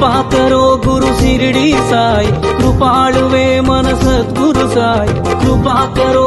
కృపాకరో గురు సిరిడి సాయి కృపాళువే మన సద్గురు సాయి కృపాకరో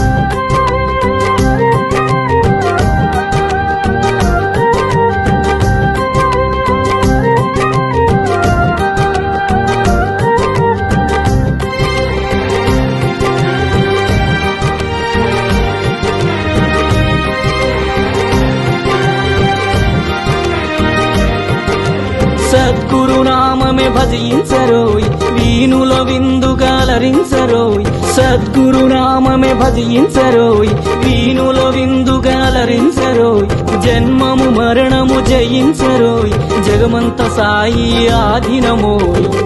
సద్గురునామే భజించరోయ్ వీణుల విందుగాలరించరోయ్. సద్గురు నామమే భజించరోయ్ వీణుల విందుగాలరించరోయ్. జన్మము మరణము జయించరోయ్ జగమంత సాయి ఆధీనమో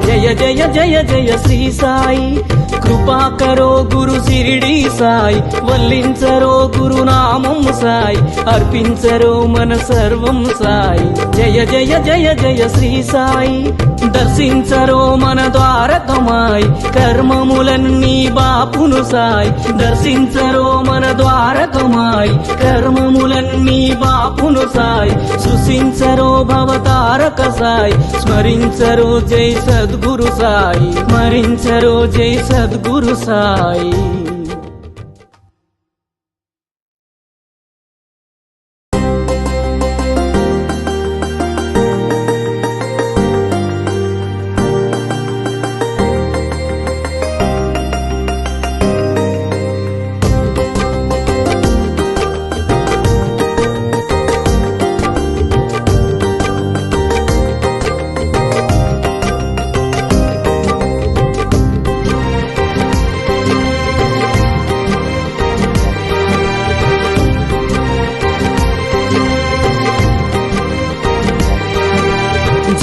జయ జయ జయ జయ శ్రీ సాయి కృపాకరో గురు సిరిడి సాయి వల్లించరో గురునామం సాయి అర్పించరో మన సర్వం సాయి. జయ జయ జయ జయ శ్రీ సాయి. దర్శించరో మన ద్వారకమాయి కర్మములన్నీ బాపును సాయి. దర్శించరో మన ద్వారకమాయి కర్మములన్నీ బాపును సాయి. సృశించరో భవతారక సాయి స్మరించరో జై సద్గురు సాయి. స్మరించరో జై సద్గురు సాయి.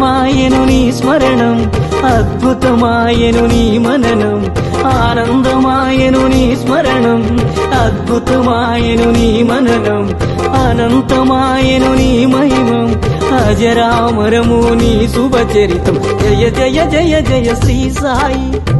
అద్భుతమాయను నీ స్మరణం అద్భుతమాయను నీ మననం ఆనందమాయను నీ స్మరణం అద్భుతమాయను నీ మననం అనంతమాయను నీ మహిమం అజరామరము నీ శుభచరితం. జయ జయ జయ జయ శ్రీ సాయి.